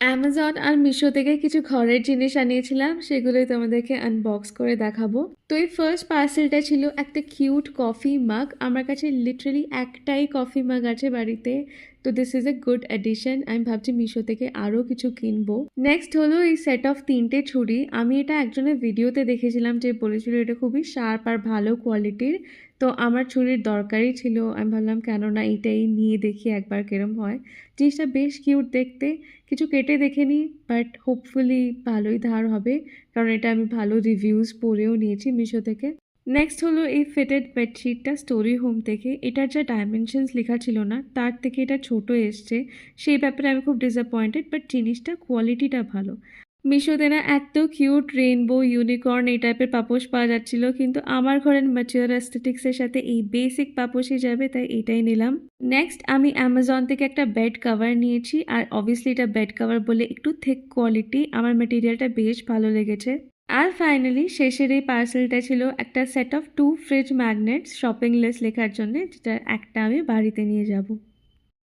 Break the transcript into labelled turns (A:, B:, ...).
A: Amazon আর মিশো থেকে কিছু ঘরের জিনিস আনিয়েছিলাম সেগুলোই তোমাদেরকে আনবক্স করে দেখাবো। তো এই ফার্স্ট পার্সেলটা ছিল একটা কিউট কফি মাগ আমার কাছে লিটারালি একটাই কফি মাগ আছে বাড়িতে। তো this is a good addition আমি ভাবছি মিশো থেকে আরও কিছু কিনবো। নেক্সট হলো এই সেট অফ তিনটে ছুরি। আমি এটা একজনের ভিডিওতে দেখেছিলাম যে বলেছিল এটা খুবই শার্প আর ভালো কোয়ালিটির তো আমার ছুরির দরকারই ছিল। আমি ভাবলাম কেন না এটাই নিয়ে দেখি একবার কিরম হয়। জিনিসটা বেশ কিউট দেখতে। কিছু কেটে দেখে নিই বাট হোপফুলি ভালোই ধার হবে। কারণ এটা আমি ভালো রিভিউজ পড়েও নিয়েছি মিশো থেকে। নেক্সট হলো এই ফিটেড বেডশিটটা স্টোরি হোম থেকে। এটার যা ডাইমেনশনস লেখা ছিল না, তার থেকে এটা ছোট এসছে। সেই ব্যাপারে আমি খুব ডিসঅ্যাপয়েন্টেড বাট জিনিসটা কোয়ালিটিটা ভালো। মিশোতে না এত কিউট রেইনবো ইউনিকর্ন এই টাইপের পাপোশ পাওয়া যাচ্ছিল, কিন্তু আমার ঘরের ম্যাচিওর অ্যাস্থেটিক্সের সাথে এই বেসিক পাপোশই যাবে, তাই এটাই নিলাম। নেক্সট আমি অ্যামাজন থেকে একটা বেড কাভার নিয়েছি, আর অবভিয়াসলি এটা বেড কাভার বলে একটু থিক কোয়ালিটি আমার মেটেরিয়ালটা বেশ ভালো লেগেছে। আর ফাইনালি শেষের এই পার্সেলটা ছিল একটা set of two fridge magnets shopping list লেখার জন্য, যেটা একটা আমি বাড়িতে নিয়ে যাব।